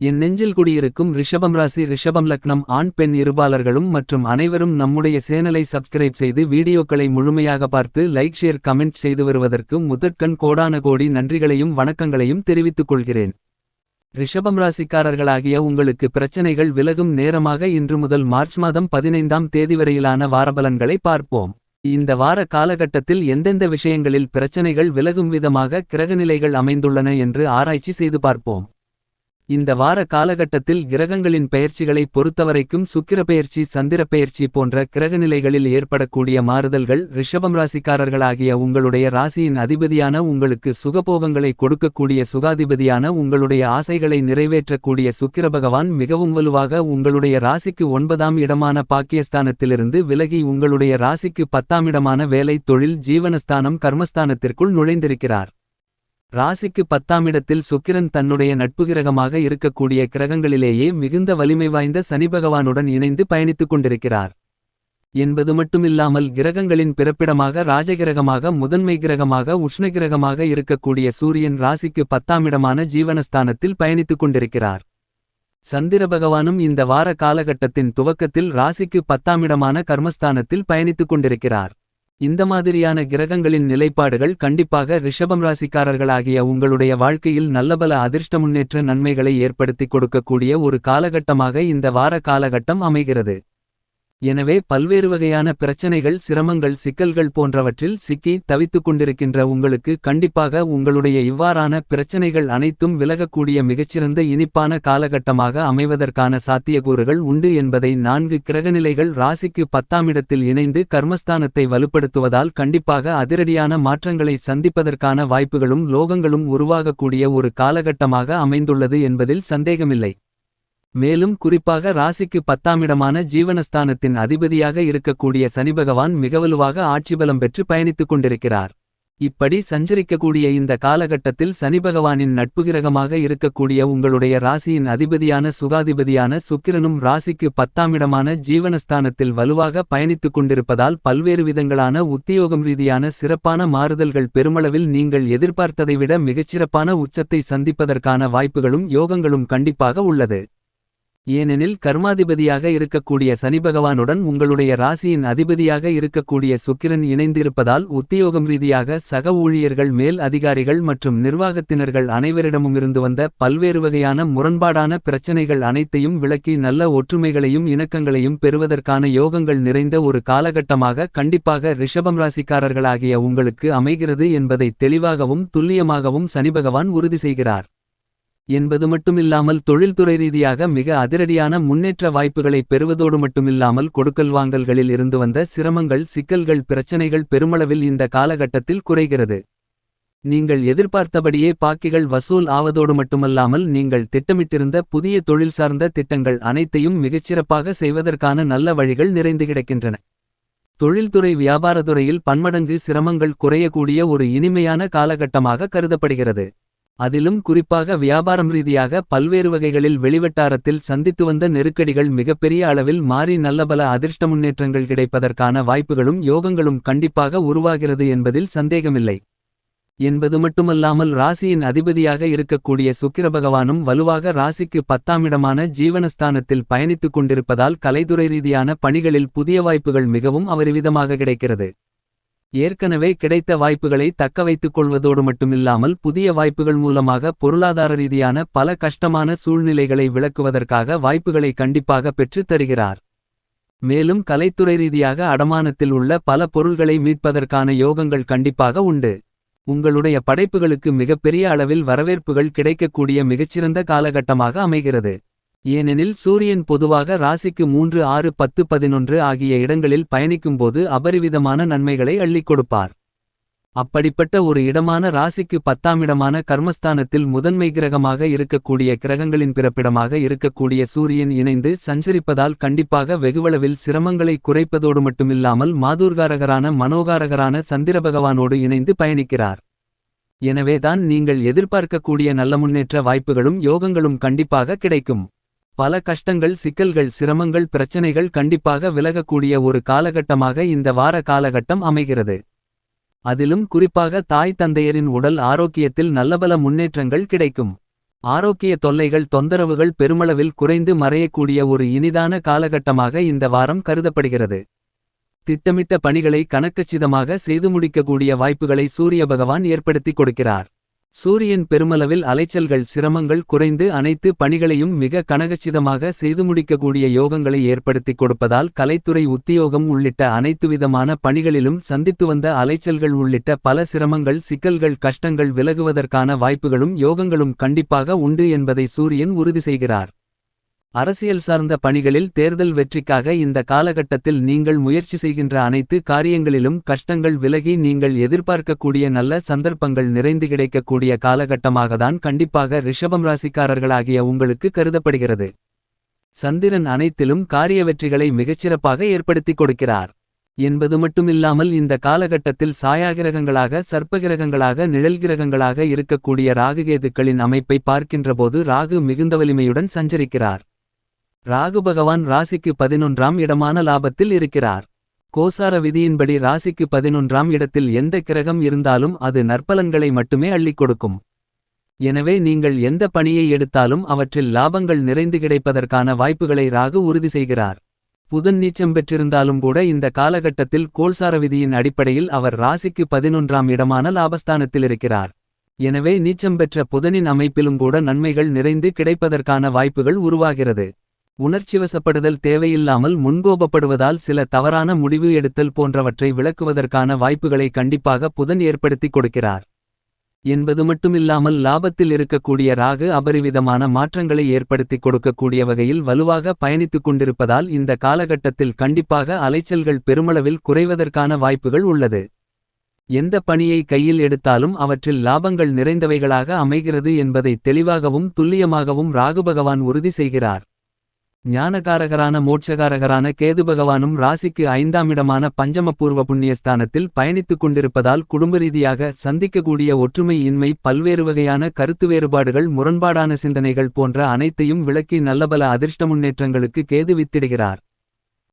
என் நெஞ்சில் குடியிருக்கும் ரிஷபம் ராசி ரிஷபம் லக்னம் ஆண் பெண் இருபாலர்களும் மற்றும் அனைவரும் நம்முடைய சேனலை சப்ஸ்கிரைப் செய்து வீடியோக்களை முழுமையாக பார்த்து லைக் ஷேர் கமெண்ட் செய்து வருவதற்கு முதற்கண் கோடான கோடி நன்றிகளையும் வணக்கங்களையும் தெரிவித்துக் கொள்கிறேன். ரிஷபம் ராசிக்காரர்களாகிய உங்களுக்கு பிரச்சனைகள் விலகும் நேரமாக இன்று முதல் மார்ச் மாதம் பதினைந்தாம் தேதி வரையிலான வாரபலன்களை பார்ப்போம். இந்த வார காலகட்டத்தில் எந்தெந்த விஷயங்களில் பிரச்சனைகள் விலகும் விதமாக கிரகநிலைகள் அமைந்துள்ளன என்று ஆராய்ச்சி செய்து பார்ப்போம். இந்த வார காலகட்டத்தில் கிரகங்களின் பெயர்ச்சிகளைப் பொறுத்தவரைக்கும் சுக்கிர பெயர்ச்சி சந்திர பெயர்ச்சி போன்ற கிரகநிலைகளில் ஏற்படக்கூடிய மாறுதல்கள் ரிஷபம் ராசிக்காரர்களாகிய உங்களுடைய ராசியின் அதிபதியான உங்களுக்கு சுகபோகங்களை கொடுக்கக்கூடிய சுகாதிபதியான உங்களுடைய ஆசைகளை நிறைவேற்றக்கூடிய சுக்கிர பகவான் மிகவும் வலுவாக உங்களுடைய ராசிக்கு ஒன்பதாம் இடமான பாக்கியஸ்தானத்திலிருந்து விலகி உங்களுடைய ராசிக்கு பத்தாம் இடமான வேலை தொழில் ஜீவனஸ்தானம் கர்மஸ்தானத்திற்குள் நுழைந்திருக்கிறார். ராசிக்கு பத்தாமிடத்தில் சுக்கிரன் தன்னுடைய நட்புகிரகமாக இருக்கக்கூடிய கிரகங்களிலேயே மிகுந்த வலிமை வாய்ந்த சனிபகவானுடன் இணைந்து பயணித்துக் கொண்டிருக்கிறார். என்பது மட்டுமில்லாமல் கிரகங்களின் பிறப்பிடமாக ராஜகிரகமாக முதன்மை கிரகமாக உஷ்ணகிரகமாக இருக்கக்கூடிய சூரியன் ராசிக்கு பத்தாமிடமான ஜீவனஸ்தானத்தில் பயணித்துக் கொண்டிருக்கிறார். சந்திர பகவானும் இந்த வார காலகட்டத்தின் துவக்கத்தில் ராசிக்கு பத்தாமிடமான கர்மஸ்தானத்தில் பயணித்துக் கொண்டிருக்கிறார். இந்த மாதிரியான கிரகங்களின் நிலைப்பாடுகள் கண்டிப்பாக ரிஷபம் ராசிக்காரர்களாகிய உங்களுடைய வாழ்க்கையில் நல்லபல அதிர்ஷ்ட முன்னேற்ற நன்மைகளை ஏற்படுத்திக் கொடுக்கக்கூடிய ஒரு காலகட்டமாக இந்த வார காலகட்டம் அமைகிறது. எனவே பல்வேறு வகையான பிரச்சனைகள் சிரமங்கள் சிக்கல்கள் போன்றவற்றில் சிக்கி தவித்துக் கொண்டிருக்கின்ற உங்களுக்கு கண்டிப்பாக உங்களுடைய இவ்வாறான பிரச்சனைகள் அனைத்தும் விலகக்கூடிய மிகச்சிறந்த இனிப்பான காலகட்டமாக அமைவதற்கான சாத்தியக்கூறுகள் உண்டு என்பதை நான்கு கிரகநிலைகள் ராசிக்கு பத்தாமிடத்தில் இணைந்து கர்மஸ்தானத்தை வலுப்படுத்துவதால் கண்டிப்பாக அதிரடியான மாற்றங்களை சந்திப்பதற்கான வாய்ப்புகளும் லோகங்களும் உருவாகக்கூடிய ஒரு காலகட்டமாக அமைந்துள்ளது என்பதில் சந்தேகமில்லை. மேலும் குறிப்பாக ராசிக்கு பத்தாமிடமான ஜீவனஸ்தானத்தின் அதிபதியாக இருக்கக்கூடிய சனிபகவான் மிகவலுவாக ஆட்சிபலம் பெற்று பயணித்துக் கொண்டிருக்கிறார். இப்படி சஞ்சரிக்கக்கூடிய இந்த காலகட்டத்தில் சனிபகவானின் நட்புகிரகமாக இருக்கக்கூடிய உங்களுடைய ராசியின் அதிபதியான சுகாதிபதியான சுக்கிரனும் ராசிக்கு பத்தாமிடமான ஜீவனஸ்தானத்தில் வலுவாக பயணித்துக் கொண்டிருப்பதால் பல்வேறு விதங்களான உத்தியோகம் ரீதியான சிறப்பான மாறுதல்கள் பெருமளவில் நீங்கள் எதிர்பார்த்ததை விட மிகச்சிறப்பான உச்சத்தை சந்திப்பதற்கான வாய்ப்புகளும் யோகங்களும் கண்டிப்பாக உள்ளது. ஏனெனில் கர்மாதிபதியாக இருக்கக்கூடிய சனிபகவானுடன் உங்களுடைய ராசியின் அதிபதியாக இருக்கக்கூடிய சுக்கிரன் இணைந்திருப்பதால் உத்தியோகம் ரீதியாக சக ஊழியர்கள் மேல் அதிகாரிகள் மற்றும் நிர்வாகத்தினர்கள் அனைவரிடமும் இருந்து வந்த பல்வேறு வகையான முரண்பாடான பிரச்சனைகள் அனைத்தையும் விளக்கி நல்ல ஒற்றுமைகளையும் இணக்கங்களையும் பெறுவதற்கான யோகங்கள் நிறைந்த ஒரு காலகட்டமாக கண்டிப்பாக ரிஷபம் ராசிக்காரர்களாகிய உங்களுக்கு அமைகிறது என்பதை தெளிவாகவும் துல்லியமாகவும் சனிபகவான் உறுதி செய்கிறார். என்பது மட்டுமில்லாமல் தொழில்துறை ரீதியாக மிக அதிரடியான முன்னேற்ற வாய்ப்புகளை பெறுவதோடு மட்டுமில்லாமல் கொடுக்கல் வாங்கல்களில் இருந்து வந்த சிரமங்கள் சிக்கல்கள் பிரச்சனைகள் பெருமளவில் இந்த காலகட்டத்தில் குறைகிறது. நீங்கள் எதிர்பார்த்தபடியே பாக்கிகள் வசூல் ஆவதோடு மட்டுமல்லாமல் நீங்கள் திட்டமிட்டிருந்த புதிய தொழில் சார்ந்த திட்டங்கள் அனைத்தையும் மிகச்சிறப்பாக செய்வதற்கான நல்ல வழிகள் நிறைந்து கிடக்கின்றன. தொழில்துறை வியாபாரத்துறையில் பன்மடங்கு சிரமங்கள் குறையக்கூடிய ஒரு இனிமையான காலகட்டமாக கருதப்படுகிறது. அதிலும் குறிப்பாக வியாபாரம் ரீதியாக பல்வேறு வகைகளில் வெளிவட்டாரத்தில் சந்தித்து வந்த நெருக்கடிகள் மிகப்பெரிய அளவில் மாறி நல்லபல அதிர்ஷ்ட முன்னேற்றங்கள் கிடைப்பதற்கான வாய்ப்புகளும் யோகங்களும் கண்டிப்பாக உருவாகிறது என்பதில் சந்தேகமில்லை. என்பது மட்டுமல்லாமல் ராசியின் அதிபதியாக இருக்கக்கூடிய சுக்கிர பகவானும் வலுவாக ராசிக்கு பத்தாமிடமான ஜீவனஸ்தானத்தில் பயணித்துக் கொண்டிருப்பதால் கலைத்துறை ரீதியான பணிகளில் புதிய வாய்ப்புகள் மிகவும் அபரிவிதமாக கிடைக்கிறது. ஏற்கனவே கிடைத்த வாய்ப்புகளை தக்கவைத்துக் கொள்வதோடு மட்டுமில்லாமல் புதிய வாய்ப்புகள் மூலமாக பொருளாதார ரீதியான பல கஷ்டமான சூழ்நிலைகளை விளக்குவதற்காக வாய்ப்புகளை கண்டிப்பாக பெற்றுத் தருகிறார். மேலும் கலைத்துறை ரீதியாக அடமானத்தில் உள்ள பல பொருள்களை மீட்பதற்கான யோகங்கள் கண்டிப்பாக உண்டு. உங்களுடைய படைப்புகளுக்கு மிகப்பெரிய அளவில் வரவேற்புகள் கிடைக்கக்கூடிய மிகச்சிறந்த காலகட்டமாக அமைகிறது. ஏனெனில் சூரியன் பொதுவாக ராசிக்கு மூன்று ஆறு பத்து பதினொன்று ஆகிய இடங்களில் பயணிக்கும்போது அபரிவிதமான நன்மைகளை அள்ளிக் கொடுப்பார். அப்படிப்பட்ட ஒரு இடமான ராசிக்கு பத்தாமிடமான கர்மஸ்தானத்தில் முதன்மை கிரகமாக இருக்கக்கூடிய கிரகங்களின் பிறப்பிடமாக இருக்கக்கூடிய சூரியன் இணைந்து சஞ்சரிப்பதால் கண்டிப்பாக வெகுவளவில் சிரமங்களை குறைப்பதோடு மட்டுமில்லாமல் மாதூர்காரகரான மனோகாரகரான சந்திர பகவானோடு இணைந்து பயணிக்கிறார். எனவேதான் நீங்கள் எதிர்பார்க்கக்கூடிய நல்ல முன்னேற்ற வாய்ப்புகளும் யோகங்களும் கண்டிப்பாக கிடைக்கும். பல கஷ்டங்கள் சிக்கல்கள் சிரமங்கள் பிரச்சனைகள் கண்டிப்பாக விலகக்கூடிய ஒரு காலகட்டமாக இந்த வார காலகட்டம் அமைகிறது அதிலும் குறிப்பாக தாய் தந்தையரின் உடல் ஆரோக்கியத்தில் நல்லபல முன்னேற்றங்கள் கிடைக்கும் ஆரோக்கிய தொல்லைகள் தொந்தரவுகள் பெருமளவில் குறைந்து மறையக்கூடிய ஒரு இனிதான காலகட்டமாக இந்த வாரம் கருதப்படுகிறது. திட்டமிட்ட பணிகளை கணக்கச்சிதமாக செய்து முடிக்கக்கூடிய வாய்ப்புகளை சூரிய பகவான் ஏற்படுத்திக் கொடுக்கிறார். சூரியன் பெருமளவில் அலைச்சல்கள் சிரமங்கள் குறைந்து அனைத்து பணிகளையும் மிக கனகச்சிதமாக செய்து முடிக்கக்கூடிய யோகங்களை ஏற்படுத்திக் கொடுப்பதால் கலைத்துறை உத்தியோகம் உள்ளிட்ட அனைத்துவிதமான பணிகளிலும் சந்தித்து வந்த அலைச்சல்கள் உள்ளிட்ட பல சிரமங்கள் சிக்கல்கள் கஷ்டங்கள் விலகுவதற்கான வாய்ப்புகளும் யோகங்களும் கண்டிப்பாக உண்டு என்பதை சூரியன் உறுதி செய்கிறார். அரசியல் சார்ந்த பணிகளில் தேர்தல் வெற்றிக்காக இந்த காலகட்டத்தில் நீங்கள் முயற்சி செய்கின்ற அனைத்து காரியங்களிலும் கஷ்டங்கள் விலகி நீங்கள் எதிர்பார்க்கக்கூடிய நல்ல சந்தர்ப்பங்கள் நிறைந்து கிடைக்கக்கூடிய காலகட்டமாகத்தான் கண்டிப்பாக ரிஷபம் ராசிக்காரர்களாகிய உங்களுக்கு கருதப்படுகிறது. சந்திரன் அனைத்திலும் காரிய வெற்றிகளை மிகச்சிறப்பாக ஏற்படுத்திக் கொடுக்கிறார். என்பது மட்டுமில்லாமல் இந்த காலகட்டத்தில் சாயாகிரகங்களாக சர்ப்பகிரகங்களாக நிழல்கிரகங்களாக இருக்கக்கூடிய ராகுகேதுக்களின் அமைப்பை பார்க்கின்றபோது ராகு மிகுந்த வலிமையுடன் சஞ்சரிக்கிறார். ராகு பகவான் ராசிக்கு பதினொன்றாம் இடமான லாபத்தில் இருக்கிறார். கோசார விதியின்படி ராசிக்கு பதினொன்றாம் இடத்தில் எந்த கிரகம் இருந்தாலும் அது நற்பலன்களை மட்டுமே அள்ளிக் கொடுக்கும். எனவே நீங்கள் எந்த பணியை எடுத்தாலும் அவற்றில் லாபங்கள் நிறைந்து கிடைப்பதற்கான வாய்ப்புகளை ராகு உறுதி செய்கிறார். புதன் நீச்சம் பெற்றிருந்தாலும் கூட இந்த காலகட்டத்தில் கோல்சார விதியின் அடிப்படையில் அவர் ராசிக்கு பதினொன்றாம் இடமான லாபஸ்தானத்தில் இருக்கிறார். எனவே நீச்சம் பெற்ற புதனின் அமைப்பிலும் கூட நன்மைகள் நிறைந்து கிடைப்பதற்கான வாய்ப்புகள் உருவாகிறது. உணர்ச்சிவசப்படுதல் தேவையில்லாமல் முன்கோபப்படுவதால் சில தவறான முடிவு எடுத்தல் போன்றவற்றை விளக்குவதற்கான வாய்ப்புகளை கண்டிப்பாக புதன் ஏற்படுத்திக் கொடுக்கிறார். என்பது மட்டுமில்லாமல் லாபத்தில் இருக்கக்கூடிய ராகு அபரிவிதமான மாற்றங்களை ஏற்படுத்திக் கொடுக்கக்கூடிய வகையில் வலுவாக பயணித்துக் கொண்டிருப்பதால் இந்த காலகட்டத்தில் கண்டிப்பாக அலைச்சல்கள் பெருமளவில் குறைவதற்கான வாய்ப்புகள் உள்ளது. எந்த பணியை கையில் எடுத்தாலும் அவற்றில் லாபங்கள் நிறைந்தவைகளாக அமைகிறது என்பதை தெளிவாகவும் துல்லியமாகவும் ராகுபகவான் உறுதி செய்கிறார். ஞானகாரகரான மோட்சகாரகரான கேது பகவானும் ராசிக்கு ஐந்தாமிடமான பஞ்சமபூர்வ புண்ணியஸ்தானத்தில் பயணித்துக் கொண்டிருப்பதால் குடும்பரீதியாக சந்திக்கக்கூடிய ஒற்றுமை இன்மை பல்வேறு வகையான கருத்து வேறுபாடுகள் முரண்பாடான சிந்தனைகள் போன்ற அனைத்தையும் விளக்கி நல்லபல அதிர்ஷ்ட முன்னேற்றங்களுக்கு கேது வித்திடுகிறார்.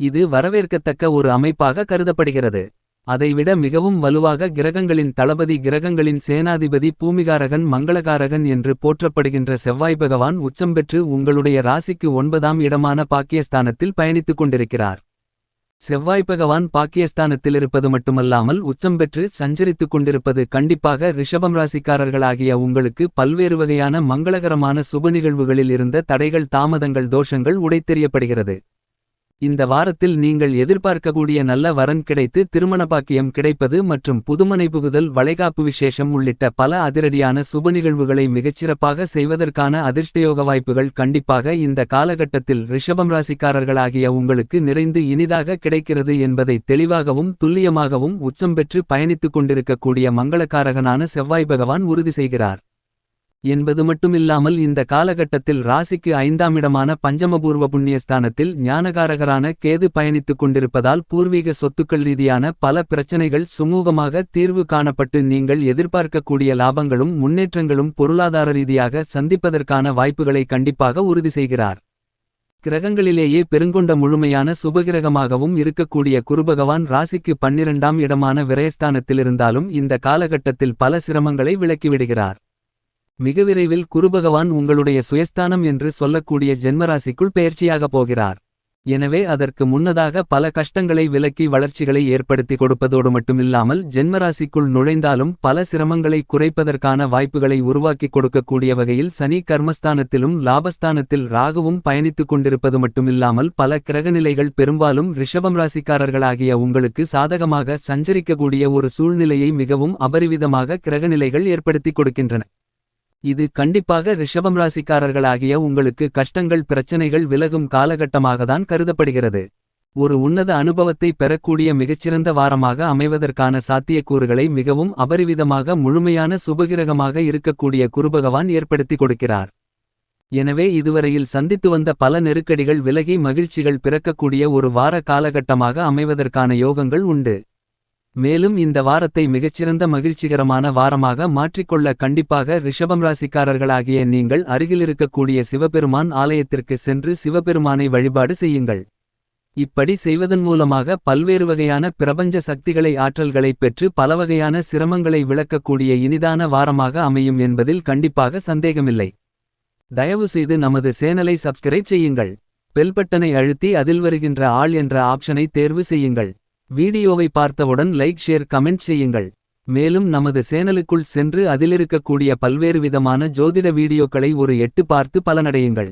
இது வரவேற்கத்தக்க ஒரு அமைப்பாக கருதப்படுகிறது. அதைவிட மிகவும் வலுவாக கிரகங்களின் தளபதி கிரகங்களின் சேனாதிபதி பூமிகாரகன் மங்களகாரகன் என்று போற்றப்படுகின்ற செவ்வாய் பகவான் உச்சம் பெற்று உங்களுடைய ராசிக்கு ஒன்பதாம் இடமான பாக்கியஸ்தானத்தில் பயணித்துக் கொண்டிருக்கிறார். செவ்வாய் பகவான் பாக்கியஸ்தானத்தில் இருப்பது மட்டுமல்லாமல் உச்சம் பெற்று சஞ்சரித்துக் கொண்டிருப்பது கண்டிப்பாக ரிஷபம் ராசிக்காரர்களாகிய உங்களுக்கு பல்வேறு வகையான மங்களகரமான சுப நிகழ்வுகளில் இருந்த தடைகள் தாமதங்கள் தோஷங்கள் உடைத்தெறியப்படுகிறது. இந்த வாரத்தில் நீங்கள் எதிர்பார்க்கக்கூடிய நல்ல வரன் கிடைத்து திருமண பாக்கியம் கிடைப்பது மற்றும் புதுமனை புகுதல் வளைகாப்பு விசேஷம் உள்ளிட்ட பல அதிரடியான சுப நிகழ்வுகளை மிகச்சிறப்பாக செய்வதற்கான அதிர்ஷ்டயோக வாய்ப்புகள் கண்டிப்பாக இந்த காலகட்டத்தில் ரிஷபம் ராசிக்காரர்களாகிய உங்களுக்கு நிறைந்து இனிதாக கிடைக்கிறது என்பதை தெளிவாகவும் துல்லியமாகவும் உச்சம் பெற்று பயணித்துக் கொண்டிருக்கக்கூடிய மங்களக்காரகனான செவ்வாய் பகவான் உறுதி செய்கிறார். என்பது மட்டுமில்லாமல் இந்த காலகட்டத்தில் ராசிக்கு ஐந்தாமிடமான பஞ்சமபூர்வ புண்ணியஸ்தானத்தில் ஞானகாரகரான கேது பயணித்துக் கொண்டிருப்பதால் பூர்வீக சொத்துக்கள் ரீதியான பல பிரச்சனைகள் சுமூகமாக தீர்வு காணப்பட்டு நீங்கள் எதிர்பார்க்கக்கூடிய லாபங்களும் முன்னேற்றங்களும் பொருளாதார ரீதியாக சந்திப்பதற்கான வாய்ப்புகளை கண்டிப்பாக உறுதி செய்கிறார். கிரகங்களிலேயே பெருங்கொண்ட முழுமையான சுபகிரகமாகவும் இருக்கக்கூடிய குருபகவான் ராசிக்கு பன்னிரண்டாம் இடமான விரயஸ்தானத்திலிருந்தாலும் இந்த காலகட்டத்தில் பல சிரமங்களை விளக்கிவிடுகிறார் மிக விரைவில் குருபகவான் உங்களுடைய சுயஸ்தானம் என்று சொல்லக்கூடிய ஜென்மராசிக்குள் பெயர்ச்சியாக போகிறார். எனவே அதற்கு முன்னதாக பல கஷ்டங்களை விலக்கி வளர்ச்சிகளை ஏற்படுத்தி கொடுப்பதோடு மட்டுமில்லாமல் ஜென்மராசிக்குள் நுழைந்தாலும் பல சிரமங்களை குறைப்பதற்கான வாய்ப்புகளை உருவாக்கிக் கொடுக்கக்கூடிய வகையில் சனி கர்மஸ்தானத்திலும் லாபஸ்தானத்தில் ராகுவும் பயணித்துக் கொண்டிருப்பது மட்டுமில்லாமல் பல கிரகநிலைகள் பெரும்பாலும் ரிஷபம் ராசிக்காரர்களாகிய உங்களுக்கு சாதகமாக சஞ்சரிக்கக்கூடிய ஒரு சூழ்நிலையை மிகவும் அபரிவிதமாக கிரகநிலைகள் ஏற்படுத்திக் கொடுக்கின்றன. இது கண்டிப்பாக ரிஷபம் ராசிக்காரர்களாகிய உங்களுக்கு கஷ்டங்கள் பிரச்சனைகள் விலகும் காலகட்டமாகத்தான் கருதப்படுகிறது. ஒரு உன்னத அனுபவத்தை பெறக்கூடிய மிகச்சிறந்த வாரமாக அமைவதற்கான சாத்தியக்கூறுகளை மிகவும் அபரிவிதமாக முழுமையான சுபகிரகமாக இருக்கக்கூடிய குருபகவான் ஏற்படுத்திக் கொடுக்கிறார். எனவே இதுவரையில் சந்தித்து வந்த பல நெருக்கடிகள் விலகி மகிழ்ச்சிகள் பிறக்கக்கூடிய ஒரு வார காலகட்டமாக அமைவதற்கான யோகங்கள் உண்டு. மேலும் இந்த வாரத்தை மிகச்சிறந்த மகிழ்ச்சிகரமான வாரமாக மாற்றிக்கொள்ள கண்டிப்பாக ரிஷபம் ராசிக்காரர்களாகிய நீங்கள் அருகிலிருக்கக்கூடிய சிவபெருமான் ஆலயத்திற்கு சென்று சிவபெருமானை வழிபாடு செய்யுங்கள். இப்படி செய்வதன் மூலமாக பல்வேறு வகையான பிரபஞ்ச சக்திகளை ஆற்றல்களை பெற்று பலவகையான சிரமங்களை விளக்கக்கூடிய இனிதான வாரமாக அமையும் என்பதில் கண்டிப்பாக சந்தேகமில்லை. தயவு செய்து நமது சேனலை சப்ஸ்கிரைப் செய்யுங்கள் பெல்பட்டனை அழுத்தி அதில் வருகின்ற ஆள் என்ற ஆப்ஷனை தேர்வு செய்யுங்கள் வீடியோவை பார்த்தவுடன் லைக் ஷேர் கமெண்ட் செய்யுங்கள். மேலும் நமது சேனலுக்குள் சென்று அதிலிருக்கக்கூடிய பல்வேறு விதமான ஜோதிட வீடியோக்களை ஒரு எட்டு பார்த்து பலனடையுங்கள்.